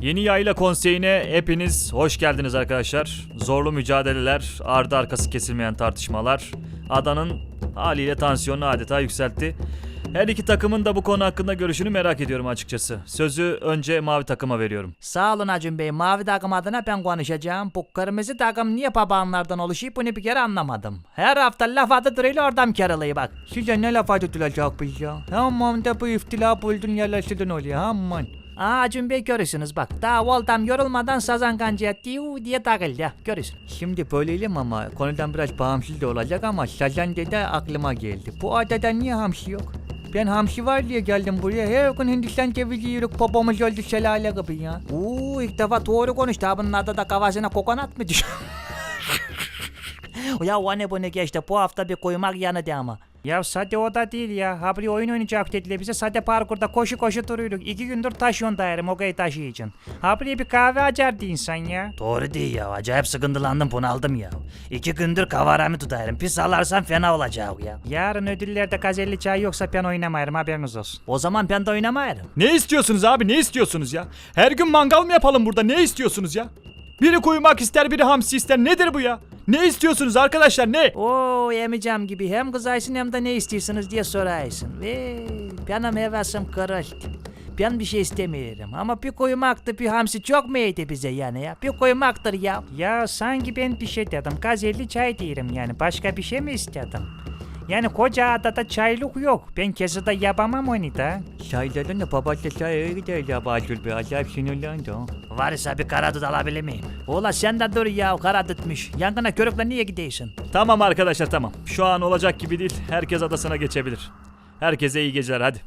Yeni Yayla Konseyi'ne hepiniz hoş geldiniz arkadaşlar. Zorlu mücadeleler, ardı arkası kesilmeyen tartışmalar. Adanın haliyle tansiyonunu adeta yükseltti. Her iki takımın da bu konu hakkında görüşünü merak ediyorum açıkçası. Sözü önce mavi takıma veriyorum. Sağ olun Acun Bey. Mavi takım adına ben konuşacağım. Bu kırmızı takım niye babanlardan oluşuyor bunu bir kere anlamadım. Her hafta laf adı duruyla oradan karalıyı bak. Size ne laf adı duracak biz ya? Aman da bu iftila buldun yerleştirdin oluyor aman. Aa Acun Bey görürsünüz bak. Daha Voltam yorulmadan sazan kancaya diyu diye takıldı. Görürsün. Şimdi böyleyelim ama konudan biraz bağımsız da olacak ama sazan dede aklıma geldi. Bu adada niye hamsi yok? Ben hamsi var diye geldim buraya. Her gün Hindistan cevizi yiyorduk. Babamız öldü şelale gibi ya. Oo ilk defa doğru konuştu. Ha bunun adı da kafasına kokonat mı düşüyor? ya o ne bu ne geçti. Bu hafta bir koymak yanıdı ama. Ya sade o da değil ya. Habri oyun oynayacak dediler bize. Sade parkurda koşu koşu duruyorduk. İki gündür taşıyorsun dairem o gayı taşı için. Habri'ye bir kahve acardı insan ya. Doğru değil ya. Acayip sıkıntılandım bunaldım ya. İki gündür kavaramı tutarım. Pis alarsan fena olacak ya. Yarın ödüllerde gazelli çay yoksa ben oynamayarım haberiniz olsun. O zaman ben de oynamayarım. Ne istiyorsunuz abi ne istiyorsunuz ya? Her gün mangal mı yapalım burada ne istiyorsunuz ya? Biri kuyumak ister biri hamsi ister nedir bu ya? Ne istiyorsunuz arkadaşlar ne? Oo yemeyeceğim gibi hem kızaysın hem de ne istiyorsunuz diye soraysın. Ve benim hevesim kırıldı. Ben bir şey istemiyorum ama bir koymaktı bir hamsi çok mu iyiydi bize yani ya? Bir koymaktır ya. Ya sanki ben bir şey dedim. Gazelli çay diyelim yani. Başka bir şey mi istedim? Yani koca adada çaylık yok. Ben kesede yapamam onu da. Çayların da papatya çayı gider ya Bacül Bey. Acayip sinirlendi o. Varsa bir karadut alabilir miyim? Ola sen de dur ya karadutmuş. Yangına körükle niye gidiyorsun? Tamam arkadaşlar tamam. Şu an olacak gibi değil. Herkes adasına geçebilir. Herkese iyi geceler hadi.